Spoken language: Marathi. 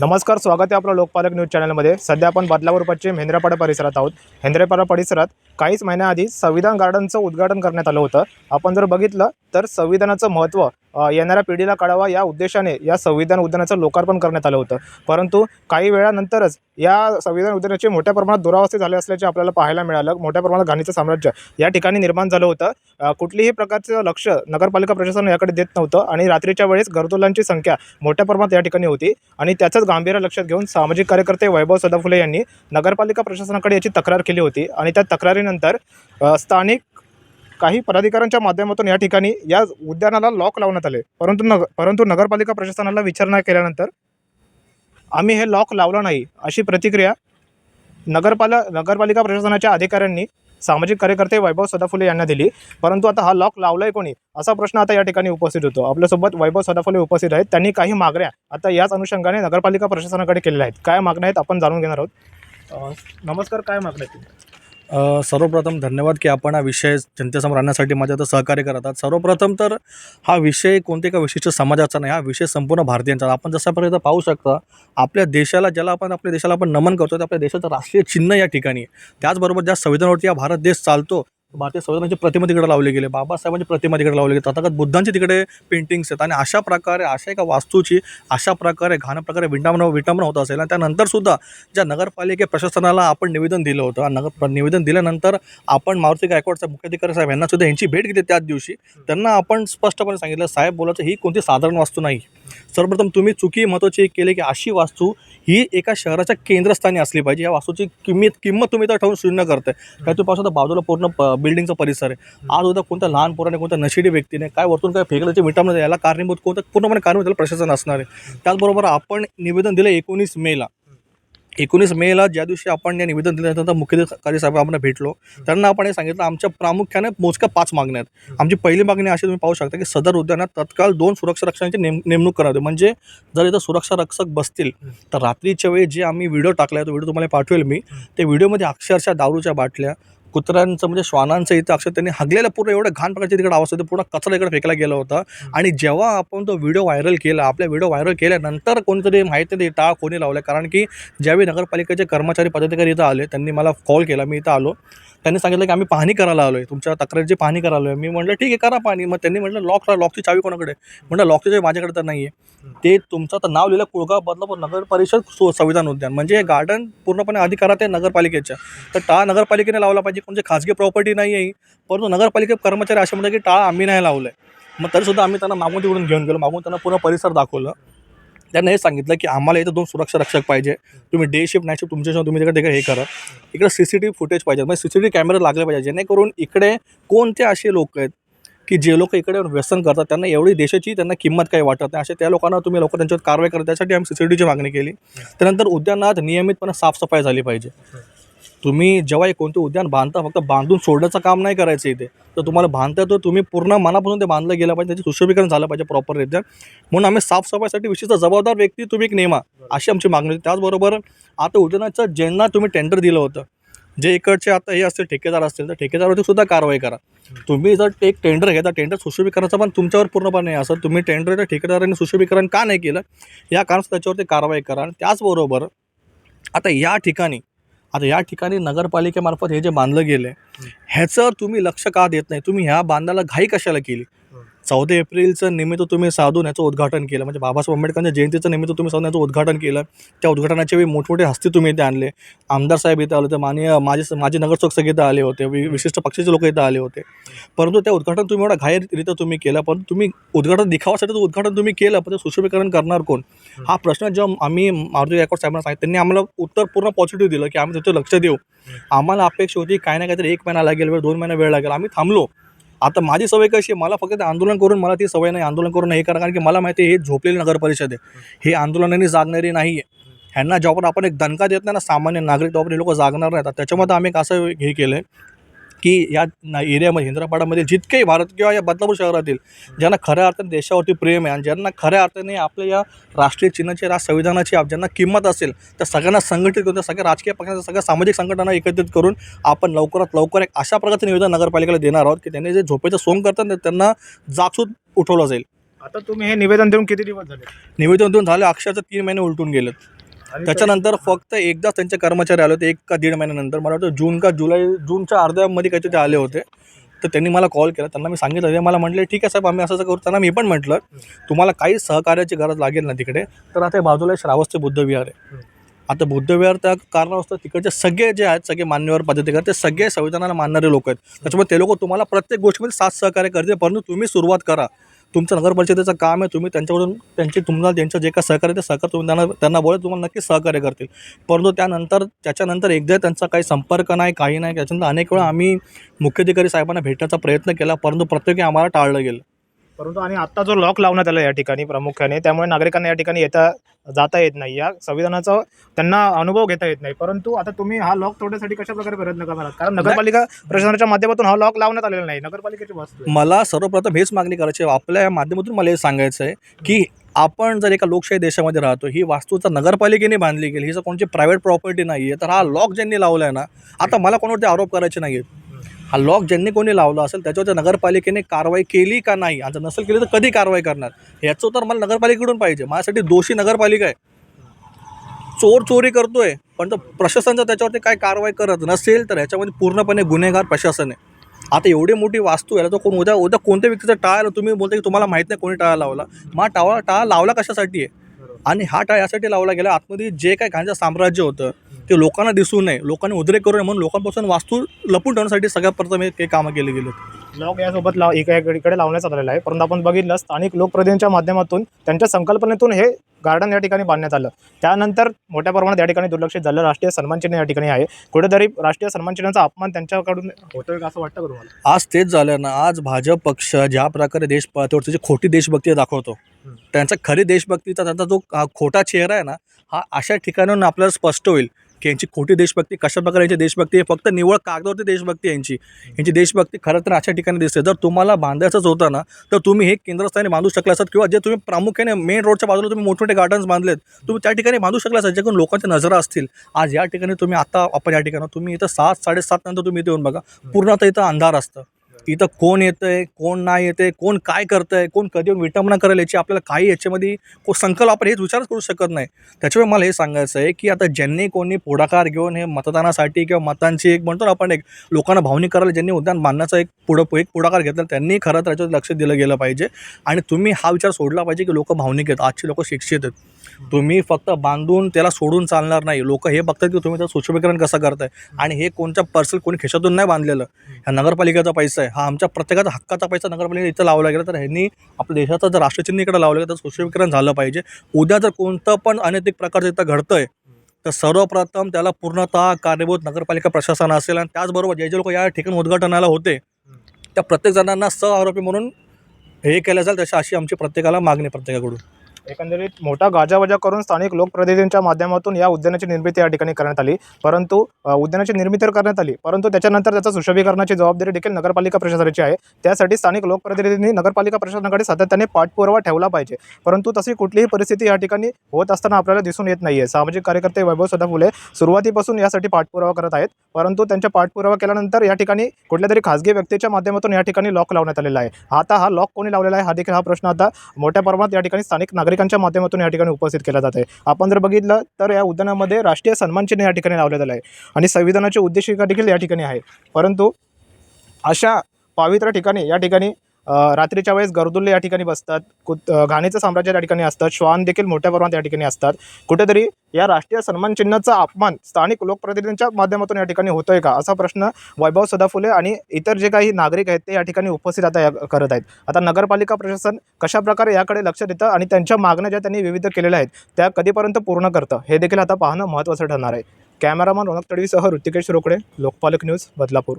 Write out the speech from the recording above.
नमस्कार स्वागत आहे आपलं लोकपालक न्यूज चॅनलमध्ये. सध्या आपण बदलापूर पश्चिम हेंद्रेपाडा परिसरात आहोत. हेंद्रेपाडा परिसरात काहीच महिन्याआधी संविधान गार्डनचं उद्घाटन करण्यात आलं होतं. आपण जर बघितलं तर संविधानाचं महत्त्व येणाऱ्या पिढीला कळावा या उद्देशाने या संविधान उद्यानाचं लोकार्पण करण्यात आलं होतं. परंतु काही वेळानंतरच या संविधान उद्यानाचे मोठ्या प्रमाणात दुरावस्थे झाले असल्याचे आपल्याला पाहायला मिळालं. मोठ्या प्रमाणात घाणीचं साम्राज्य या ठिकाणी निर्माण झालं होतं. कुठलीही प्रकारचं लक्ष नगरपालिका प्रशासन याकडे देत नव्हतं आणि रात्रीच्या वेळेस घरतोलांची संख्या मोठ्या प्रमाणात या ठिकाणी होती. आणि त्याचंच गांभीर्य लक्षात घेऊन सामाजिक कार्यकर्ते वैभव सदाफुले यांनी नगरपालिका प्रशासनाकडे याची तक्रार केली होती. आणि त्या तक्रारीनंतर स्थानिक काही पदाधिकाऱ्यांच्या माध्यमातून या ठिकाणी या उद्यानाला लॉक लावण्यात आले. परंतु नग परंतु नगरपालिका प्रशासनाला विचारणा केल्यानंतर आम्ही हे लॉक लावलं नाही अशी प्रतिक्रिया नगरपाल नगरपालिका प्रशासनाच्या अधिकाऱ्यांनी सामाजिक कार्यकर्ते वैभव सदाफुले यांना दिली. परंतु आता हा लॉक लावलाय कोणी? असा प्रश्न आता या ठिकाणी उपस्थित होतो. आपल्यासोबत वैभव सदाफुले उपस्थित आहेत. त्यांनी काही मागण्या आता याच अनुषंगाने नगरपालिका प्रशासनाकडे केलेल्या आहेत. काय मागण्या आहेत आपण जाणून घेणार आहोत. नमस्कार काय मागण्या आहेत? सर्वप्रथम धन्यवाद की आपण हा विषय जनतेसमोर आणण्यासाठी माझ्या आता सहकार्य करत आहात. सर्वप्रथम तर हा विषय कोणत्या एका विशिष्ट समाजाचा नाही हा विषय संपूर्ण भारतीयांचा. आपण जसापर्यंत पाहू शकता आपल्या देशाला ज्याला आपण आपल्या देशाला आपण नमन करतो ते आपल्या देशाचं राष्ट्रीय चिन्ह या ठिकाणी आहे. त्याचबरोबर ज्या संविधानावरती हा भारत देश चालतो भारतीय संविधानाची प्रतिमा तिकडे लावली गेली. बाबासाहेबांची प्रतिमा तिकडे लावली गेली. तथागत बुद्धांची तिकडे पेंटिंग्स आहेत. आणि अशा प्रकारे अशा एका वास्तूची अशा प्रकारे घाण प्रकारे विटांबना विटांबना होत असेल. आणि त्यानंतरसुद्धा ज्या नगरपालिके प्रशासनाला आपण निवेदन दिलं होतं आणि नगर निवेदन दिल्यानंतर आपण मारुती गायकवाडचा मुख्याधिकारी साहेब यांना सुद्धा यांची भेट घेतली त्याच दिवशी. त्यांना आपण स्पष्टपणे सांगितलं साहेब बोलायचं ही कोणती साधारण वास्तू नाही. सर्वप्रथम तुम्ही चुकी महत्त्वाची केले केली की अशी वास्तू ही एका शहराच्या केंद्रस्थानी असली पाहिजे. या वास्तूची किंमत किंमत तुम्ही तर ठेवून शून्य करताय. काय तुम्ही पाहू शकता बाजूला पूर्ण प- बिल्डिंगचा परिसर आहे. आज उद्या कोणत्या लहान पोराने कोणत्या नशिडी व्यक्तीने काय वरतून काय फेकल्याचे मिटामध्ये याला कारणीभूत कोणतं पूर्णपणे कारणीभूत त्याला प्रशासन असणार आहे. त्याचबरोबर आपण निवेदन दिलं एकोणीस मेला. एकोणीस मेला ज्या दिवशी आपण या निवेदन दिल्यानंतर मुख्याधिकारी साहेब आपण भेटलो. त्यांना आपण हे सांगितलं आमच्या प्रामुख्याने मोजक्या पाच मागण्या आहेत. आमची पहिली मागणी अशी तुम्ही पाहू शकता की सदर उद्यानात तत्काळ दोन सुरक्षा रक्षकांची नेम नेमणूक करावी. म्हणजे जर इथं सुरक्षा रक्षक बसतील तर रात्रीच्या वेळी जे आम्ही व्हिडिओ टाकला आहे तो व्हिडिओ तुम्हाला पाठवेल मी. ते व्हिडिओमध्ये अक्षरशः दारूच्या बाटल्या कुत्र्यांचं म्हणजे श्वानांचं इथं अक्षर त्यांनी हगलेल्या पूर्ण एवढं घाण प्रकारची तिकडे आवाज होते. पूर्ण कचरा इकडे फेकला गेला होता. आणि जेव्हा आपण तो व्हिडिओ व्हायरल केला आपल्या व्हिडिओ व्हायरल केल्यानंतर कोणीतरी माहिती नाही टाळ कोणी लावलं. कारण की ज्यावेळी नगरपालिकेचे कर्मचारी पदाधिकारी इथं आले त्यांनी मला कॉल केला. मी इथं आलो. त्यांनी सांगितलं की आम्ही पाहणी करायला आलो आहे तुमच्या तक्रारीची पाहणी करायला आलो आहे मी म्हटलं ठीक आहे करा पाहणी. मग त्यांनी म्हटलं लॉक लॉकची चावी कोणाकडे? म्हटलं लॉकची चावी माझ्याकडे तर नाही आहे ते तुमचं तर नाव लिहिलं कुळगाव बदलापूर नगर परिषद सु- संविधान उद्यान. म्हणजे हे गार्डन पूर्णपणे अधिकारात आहे नगरपालिकेच्या. तर टाळ नगरपालिकेने लावला पाहिजे. म्हणजे खाजगी प्रॉपर्टी नाही आहे परंतु नगरपालिके कर्मचारी असे म्हणतात की टाळा आम्ही नाही लावलं आहे मग तरीसुद्धा आम्ही त्यांना मागून तिकडून घेऊन गेलो. मागून त्यांना पूर्ण परिसर दाखवलं. त्यांना हे सांगितलं की आम्हाला इथं दोन सुरक्षा रक्षक पाहिजे. तुम्ही डे शिफ्ट नाईट शिफ्ट तुमच्याशिवाय तुम्ही तिकडे तिकडे हे करा. इकडे C C T V footage पाहिजे. म्हणजे सी सी टी व्ही कॅमेरे लागले पाहिजे. जेणेकरून इकडे कोणते असे लोक आहेत की जे लोक इकडे व्यसन करतात त्यांना एवढी देशाची त्यांना किंमत काही वाटत नाही. अशा त्या लोकांना तुम्ही लोक त्यांच्यावर कारवाई करा. त्यासाठी आम्ही सी सी टी व्हीची मागणी केली. त्यानंतर उद्यानात नियमितपणे साफसफाई झाली पाहिजे. तुम्ही जेव्हा एक कोणते उद्यान बांधता फक्त बांधून सोडण्याचं काम नाही करायचं इथे. तर तुम्हाला बांधता तर तुम्ही पूर्ण मनापासून ते बांधलं गेलं पाहिजे त्याचे सुशोभीकरण झालं पाहिजे प्रॉपररित्या म्हणून आम्ही साफसफाईसाठी विशिष्ट जबाबदार व्यक्ती तुम्ही एक नेमा अशी आमची मागणी होती. त्याचबरोबर आता उद्यानाचं ज्यांना तुम्ही टेंडर दिलं होतं जे इकडचे आता हे असतील ठेकेदार असतील तर ठेकेदारावरती सुद्धा कारवाई करा. तुम्ही जर एक टेंडर घेता टेंडर सुशोभीकरणाचं पण तुमच्यावर पूर्णपणे नाही असं तुम्ही टेंडर त्या ठेकेदारांनी सुशोभीकरण का नाही केलं या कारण त्याच्यावरती कारवाई करा. आणि त्याचबरोबर आता या ठिकाणी आता या ठिकाणी नगरपालिकेमार्फत हे जे बांधलं गेलं आहे ह्याचं तुम्ही लक्ष का देत नाही? तुम्ही ह्या बांधायला घाई कशाला केली? चौदा एप्रिलचं निमित्त तुम्ही साधून याचं उद्घाटन केलं. म्हणजे बाबासाहेब आंबेडकरांच्या जयंतीचं निमित्त तुम्ही साधून याचं उद्घाटन केलं. त्या उद्घाटनाच्या वेळी मोठमोठे हस्ती तुम्ही इथे आणले. आमदार साहेब इथं आले होते माननीय माझे माझे नगरसेवक सगळे इथं आले होते वि- विशिष्ट पक्षाचे लोक इथं आले होते. परंतु त्या उद्घाटन तुम्ही एवढा घाईरित्या तुम्ही केलं पण तुम्ही उद्घाटन दिखावासाठी उद्घाटन तुम्ही केलं पण ते सुशोभीकरण करणार कोण? हा प्रश्न जेव्हा आम्ही मारुती गायकवाड साहेबांना सांगितलं त्यांनी आम्हाला उत्तर पूर्ण पॉझिटिव्ह दिलं की आम्ही त्याचं लक्ष देऊ. आम्हाला अपेक्षा होती काय ना काहीतरी एक महिना लागेल वेळ दोन महिना वेळ लागेल. आम्ही थांबलो. आता माझी सवय कशी आहे मला फक्त आंदोलन करून मला ती सवय नाही आंदोलन करून हे करा कारण की मला माहिती आहे हे झोपलेली नगर परिषद आहे. हे आंदोलनाने जागणारी नाही आहे ह्यांना जेव्हा आपण एक दणका देत नाही ना सामान्य नागरिक तेव्हा लोक जागणार नाहीत. त्याच्यामध्ये आम्ही एक असं हे केलं आहे की या ना एरियामध्ये हिंद्रापाडामध्ये जितकेही भारत किंवा या बदलापूर शहरातील ज्यांना खऱ्या अर्थाने देशावरती प्रेम आहे आणि ज्यांना खऱ्या अर्थाने आपल्या या राष्ट्रीय चिन्हाची राज संविधानाची आप- ज्यांना किंमत असेल त्या सगळ्यांना संघटित करून त्या सगळ्या राजकीय पक्षांच्या सगळ्या सामाजिक संघटना एकत्रित करून आपण लवकरात लवकर एक अशा प्रकारचं निवेदन नगरपालिकेला देणार आहोत की त्यांनी जे झोपेचं सोंग करतात ना, त्यांना जागसूत उठवलं जाईल. आता तुम्ही हे निवेदन देऊन किती दिवस झाले? निवेदन देऊन झाले अक्षरशः तीन महिने उलटून गेलेत. त्याच्यानंतर फक्त एकदाच त्यांचे कर्मचारी आले होते एक का दीड महिन्यानंतर. मला वाटतं जून का जुलै जूनच्या अर्ध्यामध्ये काहीतरी ते आले होते. तर त्यांनी मला कॉल केला. त्यांना मी सांगितलं ते मला म्हटले ठीक आहे साहेब आम्ही असं करू. त्यांना मी पण म्हटलं तुम्हाला काही सहकार्याची गरज लागेल ना तिकडे? तर आता हे बाजूला श्रावस्ती बुद्धविहार आहे. आता बुद्धविहार त्या कारणास्तव तिकडचे सगळे जे आहेत सगळे मान्यवर पद्धतीकर ते सगळे संविधानाला मानणारे लोक आहेत. त्याच्यामुळे ते लोक तुम्हाला प्रत्येक गोष्टीमध्ये साथ सहकार्य करते परंतु तुम्ही सुरुवात करा. तुमचं नगरपरिषदेचं काम आहे तुम्ही त्यांच्याकडून त्यांची तुम्हाला त्यांचं जे काय सहकार्य ते सहकार्य तुम्ही त्यांना त्यांना बोला तुम्हाला नक्कीच सहकार्य करतील. परंतु त्यानंतर त्याच्यानंतर एकदा त्यांचा काही संपर्क नाही काही नाही त्याच्यानंतर अनेक वेळा आम्ही मुख्याधिकारी साहेबांना भेटण्याचा प्रयत्न केला परंतु प्रत्येकी आम्हाला टाळलं गेलं. परंतु आणि आता जो लॉक लावण्यात आला या ठिकाणी प्रामुख्याने त्यामुळे नागरिकांना या ठिकाणी येता जाता येत नाही. या संविधानाचा त्यांना अनुभव घेता येत नाही. परंतु आता तुम्ही हा लॉक तोडण्यासाठी कशा प्रकारे प्रयत्न करणार आहात? कारण नगरपालिका प्रशासनाच्या माध्यमातून हा लॉक लावण्यात आलेला नाही. नगरपालिकेची वास्तू. मला सर्वप्रथम हेच मागणी करायची आहे. आपल्या या माध्यमातून मला हे सांगायचं आहे की आपण जर एका लोकशाही देशामध्ये राहतो ही वास्तूचा नगरपालिकेने बांधली गेली. ही जर कोणची प्रायव्हेट प्रॉपर्टी नाही आहे तर हा लॉक ज्यांनी लावला आहे ना आता मला कोणावरती आरोप करायचे नाही आहेत हा लॉक ज्यांनी कोणी लावला असेल त्याच्यावर नगरपालिकेने कारवाई केली का नाही? आता नसेल केली तर कधी कारवाई करणार? ह्याचं तर मला नगरपालिकेकडून पाहिजे. माझ्यासाठी दोषी नगरपालिका आहे. चोर चोरी करतोय पण तर प्रशासनचं त्याच्यावरती काय कारवाई करत नसेल तर ह्याच्यामध्ये पूर्णपणे गुन्हेगार प्रशासन आहे. आता एवढी मोठी वास्तू आहे तो कोण उद्या उद्या कोणत्या व्यक्तीचा टाळलं तुम्ही बोलता की तुम्हाला माहीत नाही कोणी टाळा लावला? मग टाळा टाळा लावला कशासाठी आहे? आणि हा टाळ यासाठी लावला गेला. आतमध्ये जे काही गांजा साम्राज्य होतं ते लोकांना दिसू नये लोकांनी उद्रेक करू नये म्हणून लोकांपासून वास्तू लपून ठेवण्यासाठी सगळ्यात प्रथम हे कामं केली गेली लॉक यासोबत लाव एका इकडे लावण्यात आलेला आहे. परंतु आपण बघितलं स्थानिक लोकप्रतिनिधींच्या माध्यमातून त्यांच्या संकल्पनेतून हे गार्डन या ठिकाणी बांधण्यात आलं. त्यानंतर मोठ्या प्रमाणात या ठिकाणी दुर्लक्षित झालं. राष्ट्रीय सन्मान चिन्ह या ठिकाणी आहे. कुठेतरी राष्ट्रीय सन्मान चिन्हाचा अपमान त्यांच्याकडून होतोय का असं वाटतं तुम्हाला? आज तेच झालं ना. आज भाजप पक्ष ज्या प्रकारे देश पातळीवर त्याची खोटी देशभक्ती दाखवतो. त्यांचा खरी देशभक्तीचा त्यांचा जो खोटा चेहरा आहे ना हा अशा ठिकाणाहून आपल्याला स्पष्ट होईल. की यांची खोटी देशभक्ती कशा प्रकारे यांची देशभक्ती आहे? फक्त निवळ कागदावरती देशभक्ती यांची. यांची देशभक्ती खरं तर अशा ठिकाणी दिसते. जर तुम्हाला बांधायचंच होतं ना तर तुम्ही हे केंद्रस्थानी बांधू शकला असतात किंवा जे तुम्ही प्रामुख्याने मेन रोडच्या बाजूला तुम्ही मोठमोठे गार्डन्स बांधलेत तुम्ही त्या ठिकाणी बांधू शकला असतात जेकडून लोकांच्या नजरा असतील. आज या ठिकाणी तुम्ही आता आपण या ठिकाणी तुम्ही इथं सात साडेसात नंतर तुम्ही इथे येऊन बघा पूर्ण आता इथं अंधार असतं. इथं कोण येतं आहे कोण नाही येते कोण काय करतं आहे कोण कधी येऊन विटंबना करेल याची आपल्याला काही याच्यामध्ये को संकल्प आपण हेच विचारच करू शकत नाही. त्याच्यामुळे मला हे सांगायचं आहे की आता ज्यांनी कोणी पुढाकार घेऊन हे मतदानासाठी किंवा मतांची एक म्हणतो ना आपण एक लोकांना भावनिक करायला ज्यांनी उद्यान मानण्याचा एक पुढं एक पुढाकार घेतला त्यांनी खरं तर याच्यावर लक्ष दिलं गेलं पाहिजे. आणि तुम्ही हा विचार सोडला पाहिजे की लोक भावनिक आहेत आजची लोक शिक्षित आहेत. तुम्ही फक्त बांधून त्याला सोडून चालणार नाही. लोक हे बघतात की तुम्ही त्याचं सुशोभीकरण कसं करताय? आणि हे कोणत्या पर्सल कोणी खिशातून नाही बांधलेलं. ह्या नगरपालिकेचा पैसा आहे. हा आमच्या प्रत्येकाचा हक्काचा पैसा नगरपालिका इथं लावला गेला तर ह्यांनी आपल्या देशाचं जर राष्ट्रचिन्ह इकडे लावलं गेलं तर सुशोभीकरण झालं पाहिजे. उद्या जर कोणतं पण अनैतिक प्रकारचं इथं घडतंय तर सर्वप्रथम त्याला पूर्णतः कारणीभूत नगरपालिका प्रशासन असेल आणि त्याचबरोबर जे जे लोक या ठिकाणी उद्घाटनाला होते त्या प्रत्येक जणांना सह आरोपी म्हणून हे केलं जाईल तशी अशी आमची प्रत्येकाला मागणी प्रत्येकाकडून. एकंदरीत मोठा गाजावाजा करून स्थानिक लोकप्रतिनिधींच्या माध्यमातून या उद्यानाची निर्मिती या ठिकाणी करण्यात आली. परंतु उद्यानाची निर्मिती तर करण्यात आली परंतु त्याच्यानंतर त्याचं सुशोभीकरणाची जबाबदारी देखील नगरपालिका प्रशासनाची आहे. त्यासाठी स्थानिक लोकप्रतिनिधींनी नगरपालिका प्रशासनाकडे सातत्याने पाठपुरावा ठेवला पाहिजे. परंतु तशी कुठलीही परिस्थिती या ठिकाणी होत असताना आपल्याला दिसून येत नाही आहे सामाजिक कार्यकर्ते वैभव सदा फुले सुरुवातीपासून यासाठी पाठपुरावा करत आहेत परंतु त्यांच्या पाठपुरावा केल्यानंतर या ठिकाणी कुठल्या तरी खाजगी व्यक्तीच्या माध्यमातून या ठिकाणी लॉक लावण्यात आलेला आहे. आता हा लॉक कोणी लावलेला आहे हा देखील हा प्रश्न आता मोठ्या प्रमाणात या ठिकाणी स्थानिक नागरिक नागरिकांच्या माध्यमातून या ठिकाणी उपस्थित केला जात आहे. आपण जर बघितलं तर या उद्यानामध्ये राष्ट्रीय सन्मानचिन्ह या ठिकाणी लावण्यात आलं आहे आणि संविधानाची उद्देशिका देखील या ठिकाणी आहे. परंतु अशा पावित्र्य ठिकाणी या ठिकाणी रात्रीच्या वेळेस गर्दुल्ले या ठिकाणी बसतात. कुत घाणीचं साम्राज्य या ठिकाणी असतात श्वान देखील मोठ्या प्रमाणात या ठिकाणी असतात. कुठेतरी या राष्ट्रीय सन्मान चिन्हाचा अपमान स्थानिक लोकप्रतिनिधींच्या माध्यमातून या ठिकाणी होतोय का? असा प्रश्न वैभव सदाफुले आणि इतर जे काही नागरिक आहेत ते या ठिकाणी उपस्थित आता या- करत आहेत. आता नगरपालिका प्रशासन कशाप्रकारे याकडे लक्ष देतं आणि त्यांच्या मागण्या ज्या त्यांनी विविध केलेल्या आहेत त्या कधीपर्यंत पूर्ण करतं? हे देखील आता पाहणं महत्त्वाचं ठरणार आहे. कॅमेरामन रोनक तडवीसह ऋतिकेश रोकडे लोकपालक न्यूज बदलापूर.